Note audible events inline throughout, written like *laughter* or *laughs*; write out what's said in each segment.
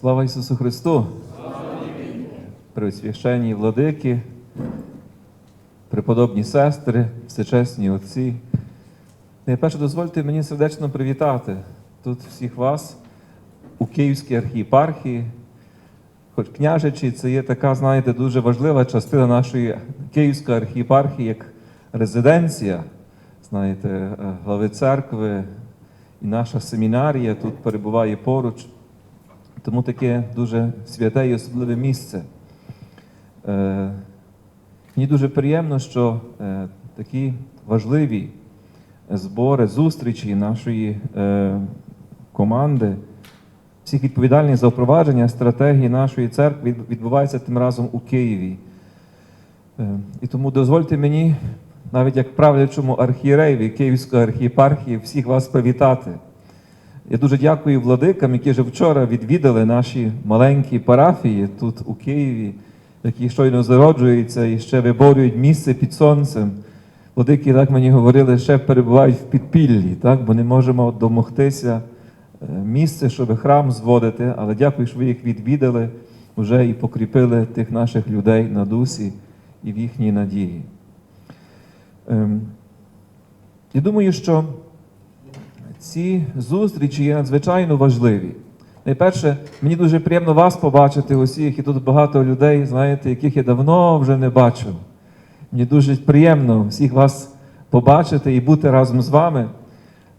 Слава Ісусу Христу! Пресвященні владики, преподобні сестри, всечесні отці. Найперше дозвольте мені сердечно привітати тут всіх вас у Київській архієпархії. Хоч княжичі це є така, знаєте, дуже важлива частина нашої Київської архієпархії, як резиденція, знаєте, е, глави церкви і наша семінарія тут перебуває поруч. Тому таке дуже святе і особливе місце. Е, мені дуже приємно, що е, такі важливі збори, зустрічі нашої е, команди, всіх відповідальних за впровадження стратегії нашої церкви відбуваються тим разом у Києві. Е, і тому дозвольте мені, навіть як правлячому архієреєві Київської архієпархії, всіх вас привітати. Я дуже дякую владикам, які вже вчора відвідали наші маленькі парафії тут у Києві, які щойно зароджуються і ще виборюють місце під сонцем. Владики, так мені говорили, ще перебувають в підпіллі, так? бо не можемо домогтися е, місце, щоб храм зводити. Але дякую, що ви їх відвідали вже і покріпили тих наших людей на дусі і в їхній надії. Ем, Я думаю, що ці зустрічі є надзвичайно важливі. Найперше, мені дуже приємно вас побачити усіх, і тут багато людей, знаєте, яких я давно вже не бачив. Мені дуже приємно всіх вас побачити і бути разом з вами.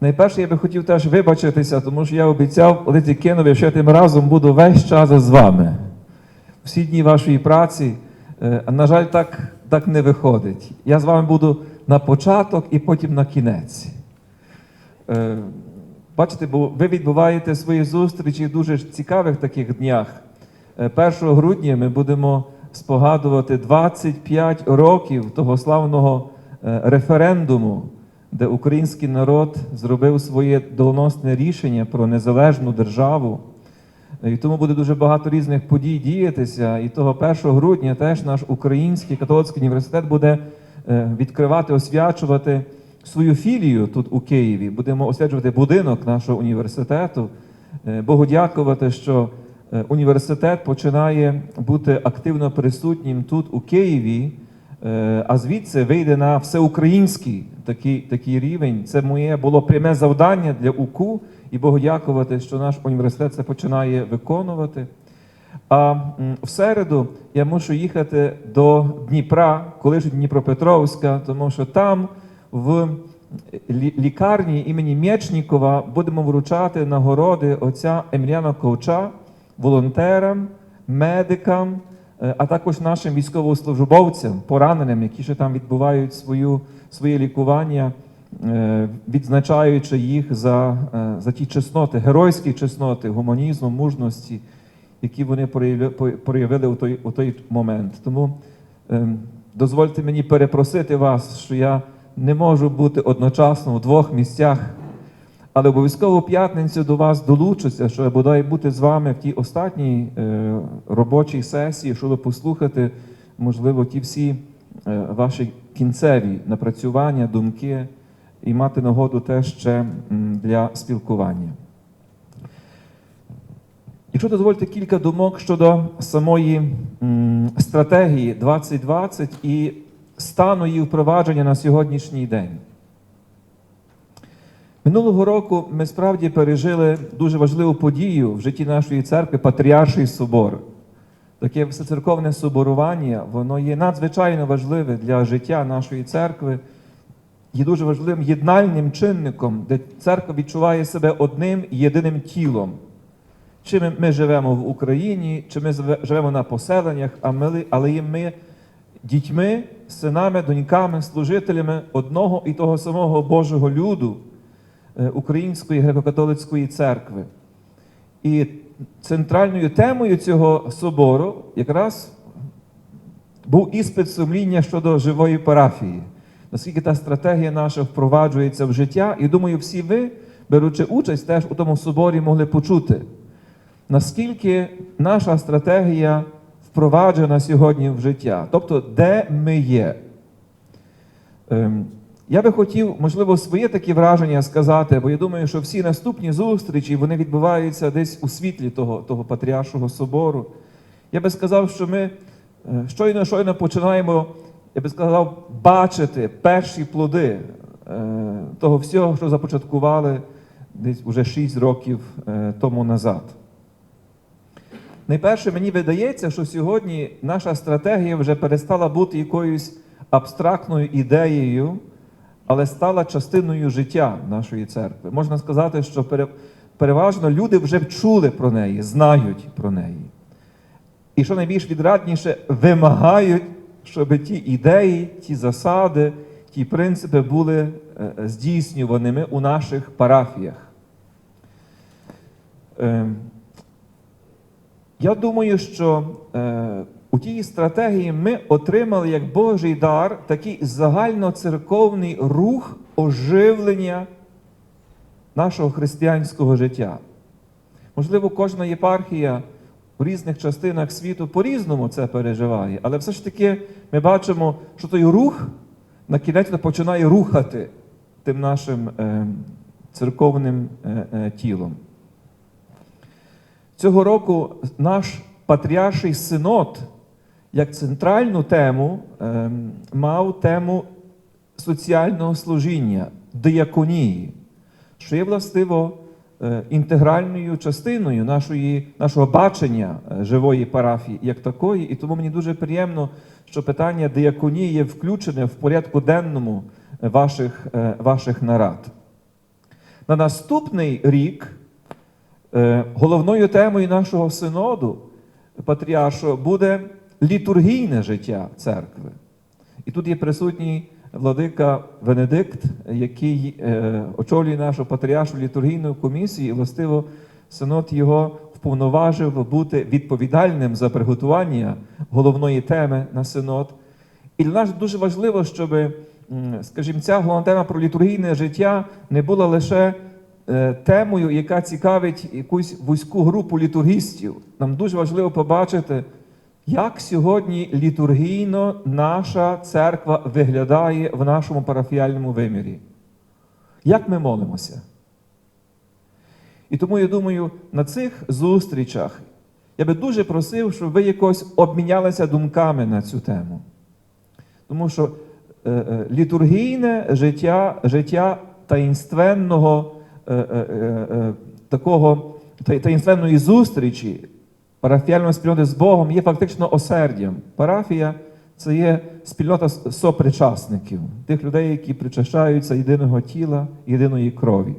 Найперше, я би хотів теж вибачитися, тому що я обіцяв Олеці Кинові, що я тим разом буду весь час з вами. Всі дні вашої праці. Е, а, На жаль, так, так не виходить. Я з вами буду на початок і потім на кінець. Е, Бачите, бо ви відбуваєте свої зустрічі в дуже цікавих таких днях. Е, 1 грудня ми будемо спогадувати 25 років того славного е, референдуму, де український народ зробив своє доленосне рішення про незалежну державу. Е, І тому буде дуже багато різних подій діятися. І того 1 грудня теж наш український католицький університет буде е, відкривати, освячувати свою філію тут у Києві. Будемо освячувати будинок нашого університету. Е, Богу дякувати, що е, університет починає бути активно присутнім тут у Києві, е, а звідси вийде на всеукраїнський такий, такий рівень. Це моє було пряме завдання для УКУ, і Богу дякувати, що наш університет це починає виконувати. А в середу я мушу їхати до Дніпра, колишнього Дніпропетровська, тому що там в лікарні імені Мєчнікова будемо вручати нагороди отця Еміліана Ковча, волонтерам, медикам, е, а також нашим військовослужбовцям, пораненим, які ще там відбувають свою, своє лікування, е, відзначаючи їх за, е, за ті чесноти, геройські чесноти, гуманізму, мужності, які вони проявили у той, у той момент. Тому ем, дозвольте мені перепросити вас, що я не можу бути одночасно в двох місцях, але обов'язково п'ятницю до вас долучуся, щоб бодай бути з вами в тій останній е, робочій сесії, щоб послухати, можливо, ті всі е, ваші кінцеві напрацювання, думки і мати нагоду теж ще для спілкування. Якщо дозвольте кілька думок щодо самої стратегії 2020 і стану її впровадження на сьогоднішній день. Минулого року ми справді пережили дуже важливу подію в житті нашої церкви Патріарший собор. Таке всецерковне соборування, воно є надзвичайно важливе для життя нашої церкви, є дуже важливим єднальним чинником, де церква відчуває себе одним єдиним тілом. Чи ми, живемо в Україні, чи ми живемо на поселеннях, але є ми дітьми, синами, доньками, служителями одного і того самого Божого люду е, Української греко-католицької церкви. І центральною темою цього собору якраз був іспит сумління щодо живої парафії. Наскільки та стратегія наша впроваджується в життя, і думаю, всі ви, беручи участь, теж у тому соборі могли почути, наскільки наша стратегія впроваджена сьогодні в життя, тобто де ми є. Ем, Я би хотів, можливо, своє такі враження сказати, бо я думаю, що всі наступні зустрічі вони відбуваються десь у світлі того, того Патріаршого собору. Я би сказав, що ми е, щойно щойно починаємо, я би сказав, бачити перші плоди е, того всього, що започаткували десь уже 6 років е, тому назад. Найперше, мені видається, що сьогодні наша стратегія вже перестала бути якоюсь абстрактною ідеєю, але стала частиною життя нашої церкви. Можна сказати, що переважно люди вже чули про неї, знають про неї. І що найбільш відрадніше, вимагають, щоб ті ідеї, ті засади, ті принципи були е, здійснюваними у наших парафіях. Я думаю, що е, у тій стратегії ми отримали як Божий дар такий загальноцерковний рух оживлення нашого християнського життя. Можливо, кожна єпархія в різних частинах світу по-різному це переживає, але все ж таки ми бачимо, що той рух на кінець починає рухати тим нашим е, церковним е, е, тілом. Цього року наш патріарший синод як центральну тему ем, мав тему соціального служіння, дияконії, що є властиво е, інтегральною частиною нашої, нашого бачення е, живої парафії як такої. І тому мені дуже приємно, що питання дияконії є включене в порядку денному е, ваших, ваших нарад. На наступний рік Головною темою нашого синоду патріаршого буде літургійне життя церкви. І тут є присутній владика Венедикт, який е, очолює нашу патріаршу літургійну комісію, і властиво синод його вповноважив бути відповідальним за приготування головної теми на синод. І для нас дуже важливо, щоб, скажімо, ця головна тема про літургійне життя не була лише е, темою, яка цікавить якусь вузьку групу літургістів. Нам дуже важливо побачити, як сьогодні літургійно наша церква виглядає в нашому парафіальному вимірі. Як ми молимося? І тому я думаю, на цих зустрічах я би дуже просив, щоб ви якось обмінялися думками на цю тему. Тому що е, е, літургійне життя, життя таїнственного е, е, е, е, такого та- таїнственної зустрічі парафіальної спільноти з Богом є фактично осердям. Парафія це є спільнота сопричасників, тих людей, які причащаються єдиного тіла, єдиної крові.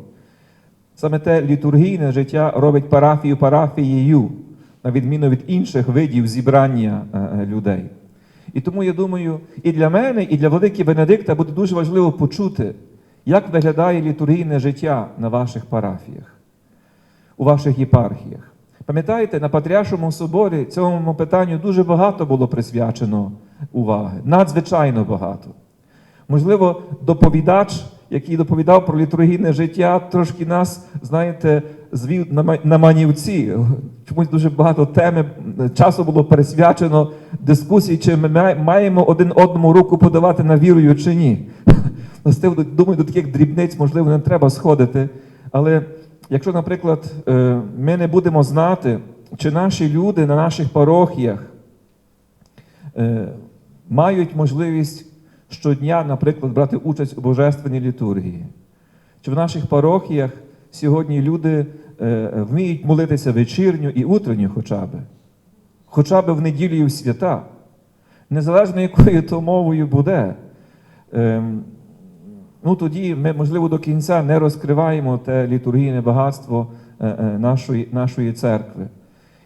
Саме те літургійне життя робить парафію парафією, на відміну від інших видів зібрання е, е, людей. І тому я думаю, і для мене, і для владики Бенедикта буде дуже важливо почути, як виглядає літургійне життя на ваших парафіях, у ваших єпархіях. Пам'ятаєте, на Патріаршому соборі цьому питанню дуже багато було присвячено уваги, надзвичайно багато. Можливо, доповідач, який доповідав про літургійне життя, трошки нас, знаєте, звів на манівці. Чомусь дуже багато теми часу було пересвячено дискусії, чи ми маємо один одному руку подавати на вірою чи ні. Властиво, думаю, до таких дрібниць, можливо, не треба сходити. Але якщо, наприклад, е, ми не будемо знати, чи наші люди на наших парохіях е, мають можливість щодня, наприклад, брати участь у божественній літургії. Чи в наших парохіях сьогодні люди е, вміють молитися вечірню і утренню хоча б, хоча б в неділю свята, незалежно якою то мовою буде. Ну, тоді ми, можливо, до кінця не розкриваємо те літургійне багатство е, е, нашої, нашої церкви.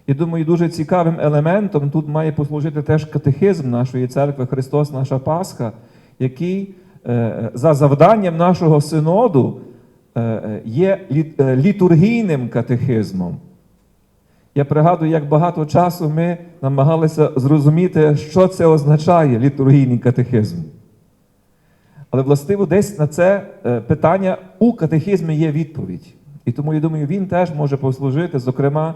Я думаю, дуже цікавим елементом тут має послужити теж катехизм нашої церкви Христос, наша Пасха, який е, за завданням нашого синоду є літургійним катехизмом. Я пригадую, як багато часу ми намагалися зрозуміти, що це означає літургійний катехизм. Але властиво десь на це е, питання у катехизмі є відповідь. І тому я думаю, він теж може послужити. Зокрема,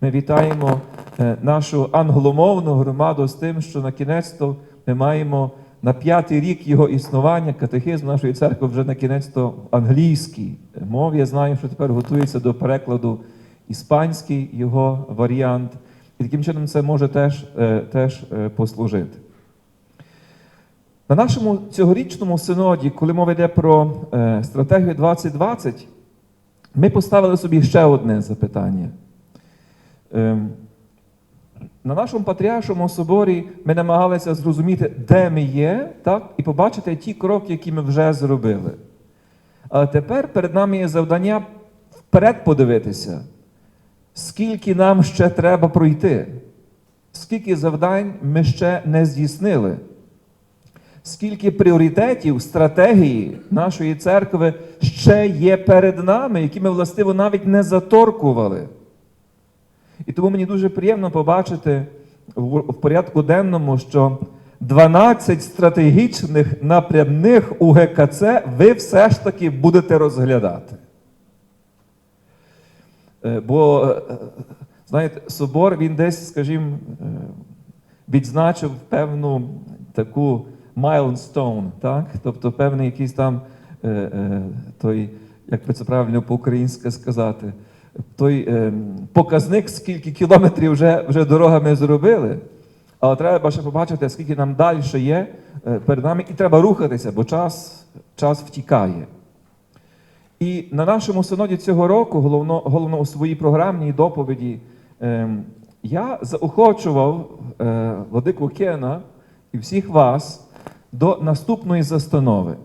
ми вітаємо е, нашу англомовну громаду з тим, що на кінець то ми маємо на п'ятий рік його існування катехизм нашої церкви вже на кінець то в англійській мові. Я знаю, що тепер готується до перекладу іспанський його варіант. І таким чином це може теж, е, теж послужити. На нашому цьогорічному синоді, коли мова йде про е, стратегію 2020, ми поставили собі ще одне запитання. Ем, на нашому патріаршому соборі ми намагалися зрозуміти, де ми є, так, і побачити ті кроки, які ми вже зробили. Але тепер перед нами є завдання вперед подивитися, скільки нам ще треба пройти, скільки завдань ми ще не здійснили, скільки пріоритетів, стратегії нашої церкви ще є перед нами, які ми властиво навіть не заторкували. І тому мені дуже приємно побачити в порядку денному, що 12 стратегічних напрямних у ГКЦ ви все ж таки будете розглядати. Е, Бо, е, знаєте, собор він десь, скажімо, е, відзначив певну таку milestone, так? тобто певний якийсь там е, е, той, як би це правильно по-українськи сказати, той е, показник, скільки кілометрів вже, вже дорогами зробили. Але треба ще побачити, скільки нам далі є е, перед нами, і треба рухатися, бо час, час втікає. І на нашому синоді цього року, головно, головно у своїй програмній доповіді, ем, я заохочував е, Владику Кена і всіх вас до наступної застанови.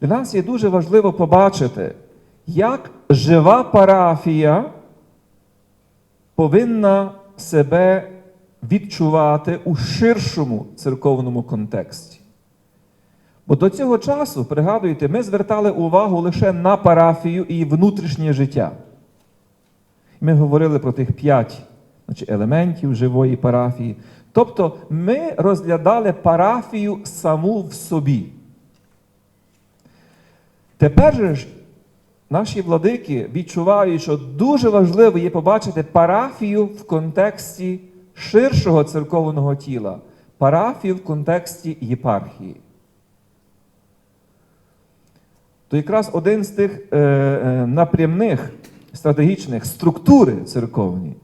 Для нас є дуже важливо побачити, як жива парафія повинна себе відчувати у ширшому церковному контексті. Бо до цього часу, пригадуєте, ми звертали увагу лише на парафію і внутрішнє життя. Ми говорили про тих п'ять елементів живої парафії. Тобто ми розглядали парафію саму в собі. Тепер же ж наші владики відчувають, що дуже важливо є побачити парафію в контексті ширшого церковного тіла, парафію в контексті єпархії. То якраз один з тих е, е, напрямних стратегічних структури церковні.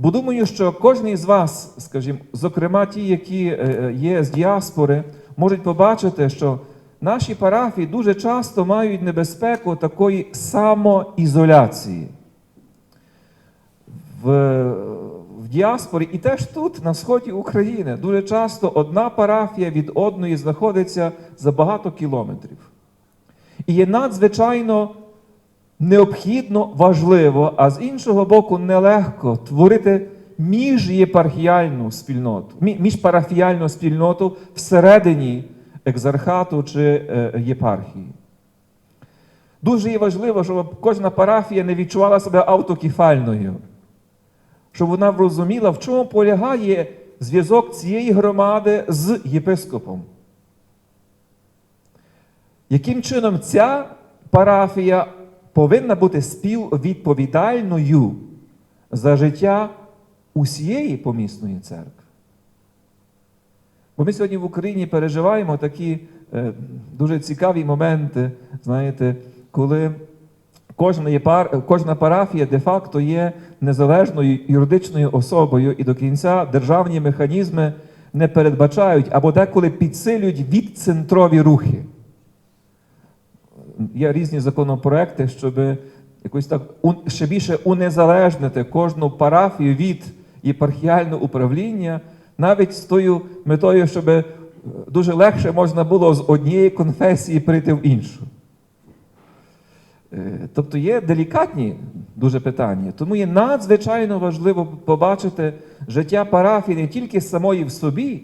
Бо думаю, що кожен із вас, скажімо, зокрема ті, які е, є з діаспори, можуть побачити, що наші парафії дуже часто мають небезпеку такої самоізоляції. В, в діаспорі і теж тут, на сході України, дуже часто одна парафія від одної знаходиться за багато кілометрів. І є надзвичайно необхідно важливо, а з іншого боку, нелегко творити міжєпархіальну спільноту, міжпарафіальну спільноту всередині екзархату чи е, єпархії. Дуже є важливо, щоб кожна парафія не відчувала себе автокефальною, щоб вона розуміла, в чому полягає зв'язок цієї громади з єпископом. Яким чином ця парафія повинна бути співвідповідальною за життя усієї помісної церкви? Бо ми сьогодні в Україні переживаємо такі е, дуже цікаві моменти, знаєте, коли кожна, єпар, кожна парафія де-факто є незалежною юридичною особою, і до кінця державні механізми не передбачають або деколи підсилюють відцентрові рухи. Є різні законопроекти, щоб якось так ще більше унезалежнити кожну парафію від єпархіального управління, навіть з тою метою, щоб е, дуже легше можна було з однієї конфесії прийти в іншу. Е, Тобто є делікатні дуже питання. Тому є надзвичайно важливо побачити життя парафії не тільки самої в собі,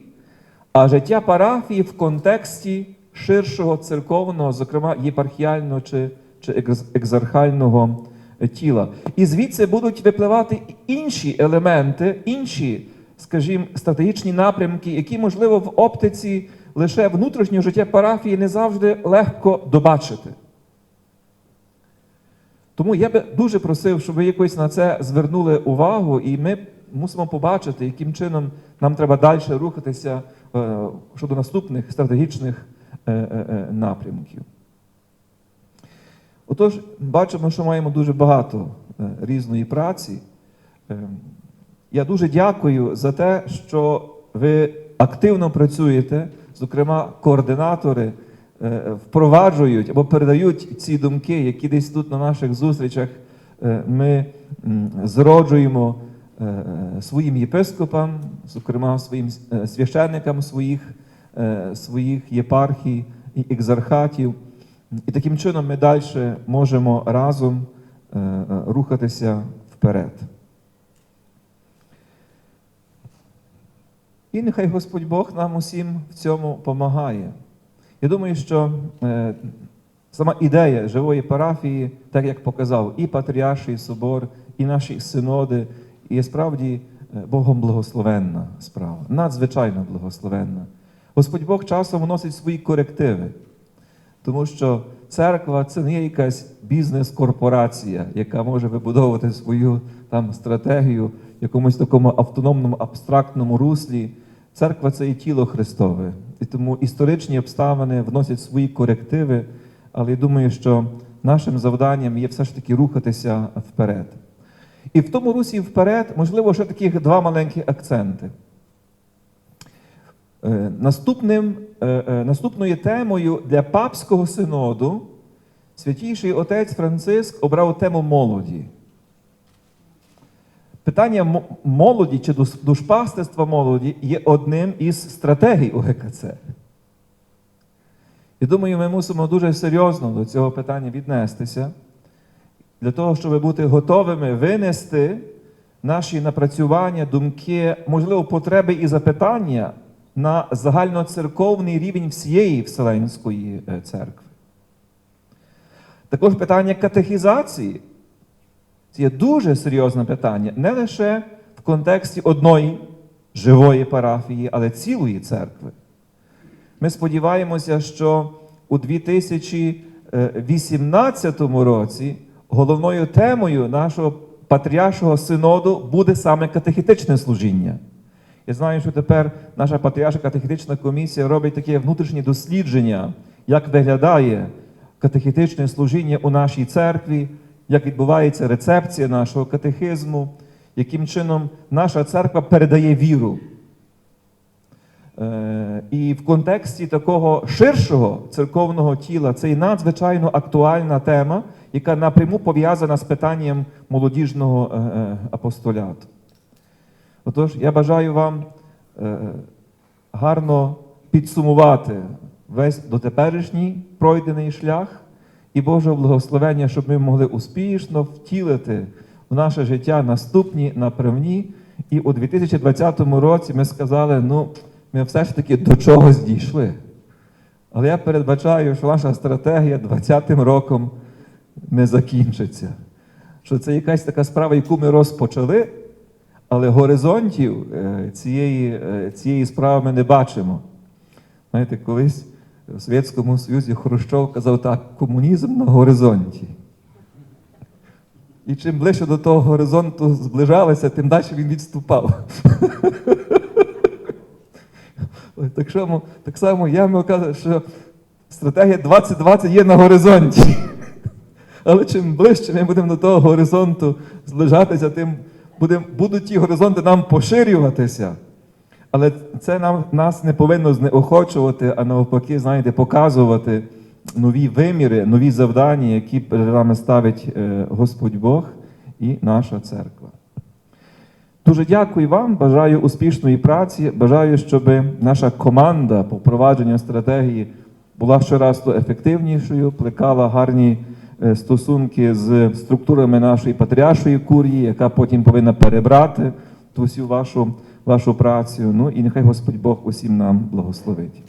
а життя парафії в контексті ширшого церковного, зокрема єпархіального чи, чи екзархального тіла. І звідси будуть випливати інші елементи, інші, скажімо, стратегічні напрямки, які, можливо, в оптиці лише внутрішнього життя парафії не завжди легко добачити. Тому я би дуже просив, щоб ви якось на це звернули увагу, і ми мусимо побачити, яким чином нам треба далі рухатися е, щодо наступних стратегічних е, е, е, напрямків. Отож, бачимо, що маємо дуже багато е, різної праці. Е, Я дуже дякую за те, що ви активно працюєте, зокрема, координатори е, впроваджують або передають ці думки, які десь тут на наших зустрічах е, ми зроджуємо е, своїм єпископам, зокрема своїм е, священникам своїх, е, своїх єпархій і екзархатів. І таким чином ми далі можемо разом е, е, рухатися вперед. І нехай Господь Бог нам усім в цьому допомагає. Я думаю, що е, сама ідея живої парафії, так як показав і Патріарший собор, і наші синоди, є справді е, Богом благословенна справа, надзвичайно благословенна. Господь Бог часом вносить свої корективи. Тому що церква це не є якась бізнес-корпорація, яка може вибудовувати свою там стратегію в якомусь такому автономному абстрактному руслі. Церква це і тіло Христове. І тому історичні обставини вносять свої корективи, але я думаю, що нашим завданням є все ж таки рухатися вперед. І в тому русі вперед, можливо, ще таких два маленькі акценти. Е, Наступним, е, е, наступною темою для папського синоду святійший отець Франциск обрав тему молоді. Питання молоді чи душпастерства молоді є одним із стратегій УГКЦ. І думаю, ми мусимо дуже серйозно до цього питання віднестися, для того, щоб бути готовими винести наші напрацювання, думки, можливо, потреби і запитання на загальноцерковний рівень всієї Вселенської е, церкви. Також питання катехізації. Це є дуже серйозне питання, не лише в контексті одної живої парафії, але цілої церкви. Ми сподіваємося, що у 2018 році головною темою нашого патріаршого синоду буде саме катехітичне служіння. Я знаю, що тепер наша патріарша катехітична комісія робить таке внутрішнє дослідження, як виглядає катехітичне служіння у нашій церкві, як відбувається рецепція нашого катехизму, яким чином наша церква передає віру. Е, І в контексті такого ширшого церковного тіла це і надзвичайно актуальна тема, яка напряму пов'язана з питанням молодіжного е, е, апостоляту. Отож, я бажаю вам е, гарно підсумувати весь дотеперішній пройдений шлях і Божого благословення, щоб ми могли успішно втілити в наше життя наступні напрямні. І у 2020 році ми сказали, ну, ми все ж таки до чогось дійшли. Але я передбачаю, що наша стратегія 20-м роком не закінчиться. Що це якась така справа, яку ми розпочали, але горизонтів е, цієї, е, цієї справи ми не бачимо. Знаєте, колись в Совєтському Союзі Хрущов казав так: комунізм на горизонті. І чим ближче до того горизонту зближалися, тим далі він відступав. *laughs* Так, само, так само я вам кажу, що стратегія 2020 є на горизонті. *laughs* Але чим ближче ми будемо до того горизонту зближатися, тим будуть ті горизонти нам поширюватися. Але це нам, нас не повинно знеохочувати, а навпаки, знаєте, показувати нові виміри, нові завдання, які перед нами ставить е, Господь Бог і наша церква. Дуже дякую вам, бажаю успішної праці. Бажаю, щоб наша команда по впровадженню стратегії була щораз ефективнішою, плекала гарні стосунки з структурами нашої патріаршої курії, яка потім повинна перебрати ту всю вашу, вашу працю. Ну і нехай Господь Бог усім нам благословить.